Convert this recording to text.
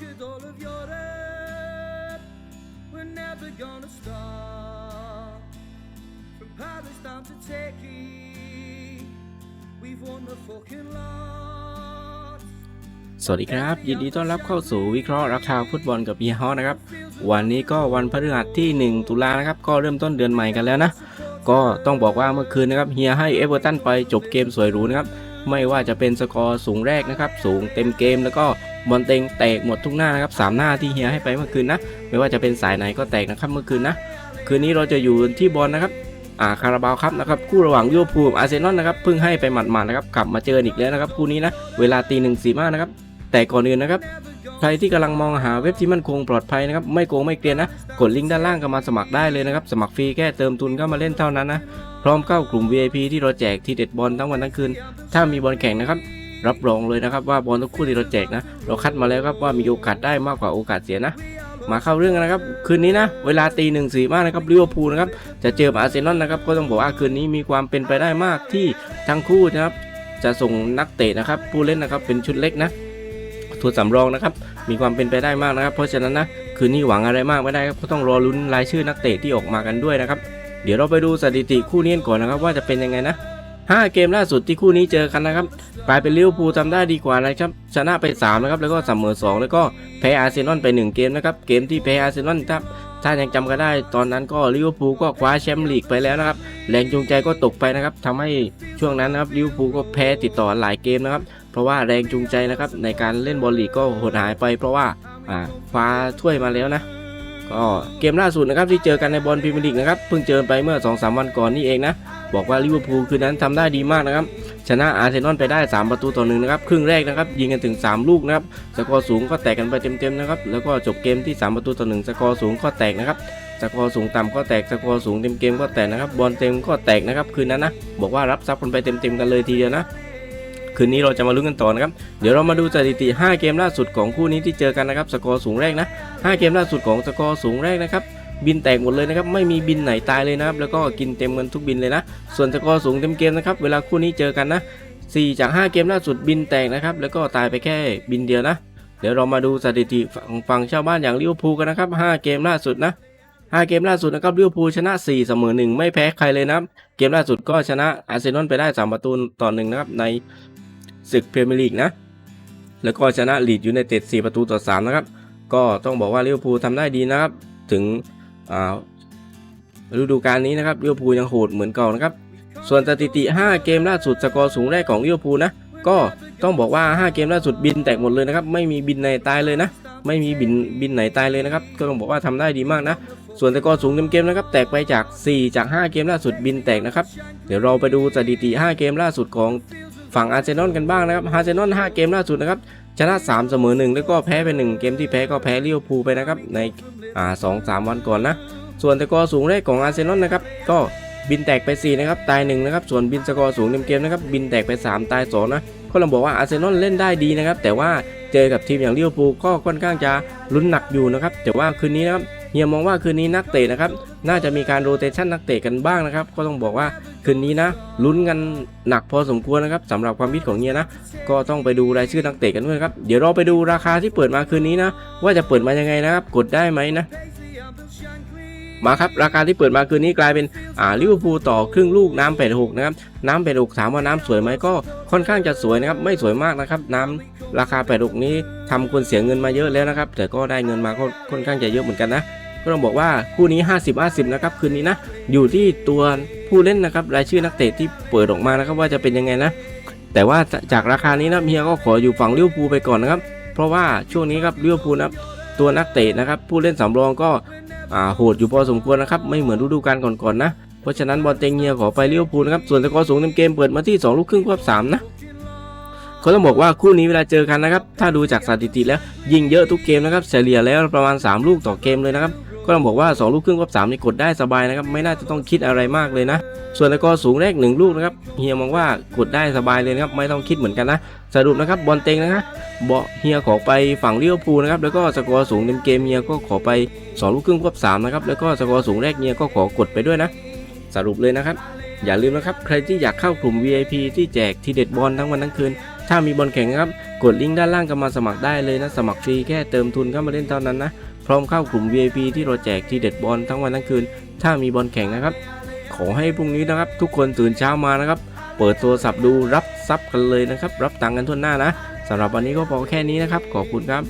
Cause all of Europe, we're never gonna stop. From Palestine to Turkey, we've won the fucking lot. สวัสดีครับ ยินดีต้อนรับเข้าสู่วิเคราะห์ราคาฟุตบอลกับเฮียฮอนะครับ วันนี้ก็วันพฤหัสที่ 1 ตุลานะครับ ก็เริ่มต้นเดือนใหม่กันแล้วนะ ก็ต้องบอกว่าเมื่อคืนนะครับเฮียให้เอเวอร์ตันไปจบเกมสวยหรูนะครับ ไม่ว่าจะเป็นสกอร์สูงแรกนะครับ สูงเต็มเกมแล้วก็บอลเต็งแตกหมดทุกหน้านะครับสามหน้าที่เฮียให้ไปเมื่อคืนนะ ไม่ว่าจะเป็นสายไหนก็แตกนะครับเมื่อคืนนะ คืนนี้เราจะอยู่ที่บอลนะครับอ่าคาราบาวครับนะครับคู่ระหว่างลิเวอร์พูลอาร์เซนอลนะครับเพิ่งให้ไปหมัดๆนะครับกลับมาเจออีกแล้วนะครับคู่นี้นะเวลาตีหนึ่งสี่านะครับแต่ก่อนอื่นนะครับ ครที่กำลังมองหาเว็บที่มั่นคงปลอดภัยนะครับไม่โกงไม่เกลียนนะ กดลิงก์ด้านล่างก็มาสมัครได้เลยนะครับสมัครฟรีแค่เติมทุนเข้ามาเล่นเท่านั้นนะพร้อมเข้ากลุ่ม VIP ที่เราแจกทีเด็ดบอลทั้งวันทั้งคืน ถ้ามีบอลแข่งนะครับรับรองเลยนะครับว่าบอลทุกคู่ที่เราแจกนะ เราคัดมาแล้วครับว่ามีโอกาสได้มากกว่าโอกาสเสียนะ มาเข้าเรื่องนะครับ คืนนี้นะ เวลาตีหนึ่งสี่มากนะครับลิเวอร์พูลนะครับจะเจออาร์เซนอลนะครับก็ต้องบอกว่าคืนนี้มีความเป็นไปได้มากที่ทั้งคู่นะครับจะส่งนักเตะนะครับผู้เล่นนะครับเป็นชุดเล็กนะ ตัวสำรองนะครับ มีความเป็นไปได้มากนะครับ เพราะฉะนั้นนะคืนนี้หวังอะไรมากไม่ได้ครับก็ต้องรอลุ้นรายชื่อนักเตะที่ออกมากันด้วยนะครับ เดี๋ยวเราไปดูสถิติคู่นี้ก่อนนะครับ ว่าจะเป็นยังไงนะ5 เกมล่าสุดที่คู่นี้เจอกันนะครับกลายเป็นลิเวอร์พูลทำได้ดีกว่านะครับ ชนะไป3นะครับ แล้วก็เสมอ 2 แล้วก็แพ้อาร์เซนอลไป 1 เกมนะครับ เกมที่แพ้อาร์เซนอลครับ ถ้ายังจำกันได้ ตอนนั้นก็ลิเวอร์พูลก็คว้าแชมป์ลีกไปแล้วนะครับ แรงจูงใจก็ตกไปนะครับทำให้ช่วงนั้นนะครับลิเวอร์พูลก็แพ้ติดต่อหลายเกมนะครับ เพราะว่าแรงจูงใจนะครับในการเล่นบอลลีกก็หดหายไป เพราะว่าคว้าถ้วยมาแล้วนะก็เกมล่าสุดนะครับที่เจอกันในบอลพรีเมียร์ลีกนะครับเพิ่งเจอไปเมื่อ2-3วันก่อนนี่เองนะบอกว่าลิเวอร์พูลคืนนั้นทำได้ดีมากนะครับชนะอาร์เซนอลไปได้ 3 ประตูต่อหนึ่งนะครับครึ่งแรกนะครับยิงกันถึง 3 ลูกนะครับสกอร์สูงก็แตกกันไปเต็มๆนะครับแล้วก็จบเกมที่ 3 ประตูต่อหนึ่งสกอร์สูงก็แตกนะครับสกอร์สูงต่ำก็แตกสกอร์สูงเต็มเกมก็แตกนะครับบอลเต็มก็แตกนะครับคืนนั้นนะบอกว่ารับซับกันไปเต็มๆกันเลยทีเดียวนะ คืนนี้เราจะมาลุ้นกันต่อนะครับ เดี๋ยวเรามาดูสถิติ 5 เกมล่าสุดของคู่นี้ที่เจอกันนะครับ สกอร์สูงแรกนะ 5 เกมล่าสุดของสกอร์สูงแรกนะครับ บินแตกหมดเลยนะครับ ไม่มีบินไหนตายเลยนะครับ แล้วก็กินเต็มกันทุกบินเลยนะ ส่วนสกอร์สูงเต็มเกมนะครับ เวลาคู่นี้เจอกันนะ 4 จาก 5 เกมล่าสุดบินแตกนะครับ แล้วก็ตายไปแค่บินเดียวนะ เดี๋ยวเรามาดูสถิติฝั่งฝั่งชาวบ้านอย่างลิเวอร์พูลกันนะครับ 5 เกมล่าสุดนะ5เกมล่าสุดนะครับลิเวอร์พูลชนะ 4 เสมอ 1 ไม่แพ้ใครเลยนะครับ เกมล่าสุดก็ชนะอาร์เซนอลไปได้ 3 ประตูต่อ1นะครับใน ศึกพรีเมียร์ลีกนะ แล้วก็ชนะลีดอยูไนเต็ด4ประตูต่อ3นะครับ ก็ต้องบอกว่าลิเวอร์พูลทำได้ดีนะครับ ถึงอ่าฤดูกาลนี้นะครับลิเวอร์พูลยังโหดเหมือนเก่านะครับ ส่วนสถิติ 5 เกมล่าสุดสกอร์สูงแรกของลิเวอร์พูลนะ ก็ต้องบอกว่า 5 เกมล่าสุดบินแตกหมดเลยนะครับ ไม่มีบินไหนตายเลยนะ ไม่มีบินบินไหนตายเลยนะครับ ก็ต้องบอกว่าทำได้ดีมากนะ ส่วนสกอร์สูงเต็มเกมนะครับ แตกไปจาก 4 จาก 5 เกมล่าสุดบินแตกนะครับ เดี๋ยวเราไปดูสถิติ 5 เกมล่าสุดของ ฝั่งอาร์เซนอลกันบ้างนะครับอาร์เซนอล5เกมล่าสุดนะครับชนะ 3 เสมอ 1 แล้วก็แพ้ไป 1 เกมที่แพ้ก็แพ้ลิเวอร์พูลไปนะครับในอ่าสองสามวันก่อนนะ ส่วนสกอร์สูงแรกของอาร์เซนอลนะครับก็บินแตกไป 4 นะครับ ตาย 1 นะครับ ส่วนบินสกอร์สูงเต็มเกมนะครับ บินแตกไป 3 ตาย 2 นะก็เราบอกว่าอาร์เซนอลเล่นได้ดีนะครับ แต่ว่าเจอกับทีมอย่างลิเวอร์พูลก็ค่อนข้างจะลุ้นหนักอยู่นะครับ แต่ว่าคืนนี้นะครับ เฮียมองว่าคืนนี้นักเตะนะครับ น่าจะมีการโรเตชันนักเตะกันบ้างนะครับ ก็ต้องบอกว่าคืนนี้นะลุ้นกันหนักพอสมควรนะครับสำหรับความคิดของเฮียนะ ก็ต้องไปดูรายชื่อนักเตะกันด้วยครับ เดี๋ยวเราไปดูราคาที่เปิดมาคืนนี้นะ ว่าจะเปิดมายังไงนะครับ กดได้ไหมนะมาครับราคาที่เปิดมาคืนนี้กลายเป็นอ่าลิเวอร์พูลต่อครึ่งลูกน้ำ86นะครับน้ำ86ถามว่าน้ำสวยไหมก็ค่อนข้างจะสวยนะครับไม่สวยมากนะครับน้ำราคา86นี้ทำคนเสียเงินมาเยอะแล้วนะครับ แต่ก็ได้เงินมาก็ค่อนข้างจะเยอะเหมือนกันนะ ก็ต้องบอกว่าคู่นี้ 50 50นะครับคืนนี้นะอยู่ที่ตัวผู้เล่นนะครับรายชื่อนักเตะที่เปิดออกมานะครับว่าจะเป็นยังไงนะ แต่ว่าจากราคานี้นะเฮียก็ขออยู่ฝั่งเลิเวอร์พูไปก่อนนะครับ เพราะว่าช่วงนี้ครับเลิเวอร์พูนะครับตัวนักเตะนะครับผู้เล่นสำรองก็โหดอยู่พอสมควรนะครับไม่เหมือนฤดูกาลก่อนๆนะเพราะฉะนั้นบอลเต็งเฮียขอไปเลิเวอร์พูนะครับส่วนสกอร์สูงเต็มเกมเปิดมาที่ 2 ลูกครึ่งควบ3นะเขาต้องบอกว่าคู่นี้เวลาเจอกันนะครับ ถ้าดูจากสถิติแล้วยิงเยอะทุกเกมนะครับ เฉลี่ยแล้วประมาณ 3 ลูกต่อเกมเลยนะครับ ก็ต้องบอกว่า 2 ลูกครึ่งกับ3นี่กดได้สบายนะครับ ไม่น่าจะต้องคิดอะไรมากเลยนะ ส่วนตะกอสูงแรก 1 ลูกนะครับเฮียมองว่ากดได้สบายเลยนะครับ ไม่ต้องคิดเหมือนกันนะ สรุปนะครับบอลเต็งนะครับเบอเฮียขอไปฝั่งเลิเวอร์พูนะครับ แล้วก็สกอร์สูงเต็มเกมเฮียก็ขอไป 2 ลูกครึ่งควบ3นะครับ แล้วก็สกอร์สูงแรกเฮียก็ขอกดไปด้วยนะ สรุปเลยนะครับ อย่าลืมนะครับ ใครที่อยากเข้ากลุ่ม VIP ที่แจกทีเด็ดบอลทั้งวันทั้งคืน ถ้ามีบอลแข่งนะครับ กดลิงก์ด้านล่างก็มาสมัครได้เลยนะ สมัครฟรีแค่เติมทุนเข้ามาเล่นเท่านั้นนะ พร้อมเข้ากลุ่ม VIP ที่เราแจกที่เด็ดบอลทั้งวันทั้งคืน ถ้ามีบอลแข่งนะครับ ขอให้พรุ่งนี้นะครับ ทุกคนตื่นเช้ามานะครับ เปิดโทรศัพท์ดูรับซับกันเลยนะครับ รับตังค์กันทั่วหน้านะสำหรับวันนี้ก็พอแค่นี้นะครับ ขอบคุณครับ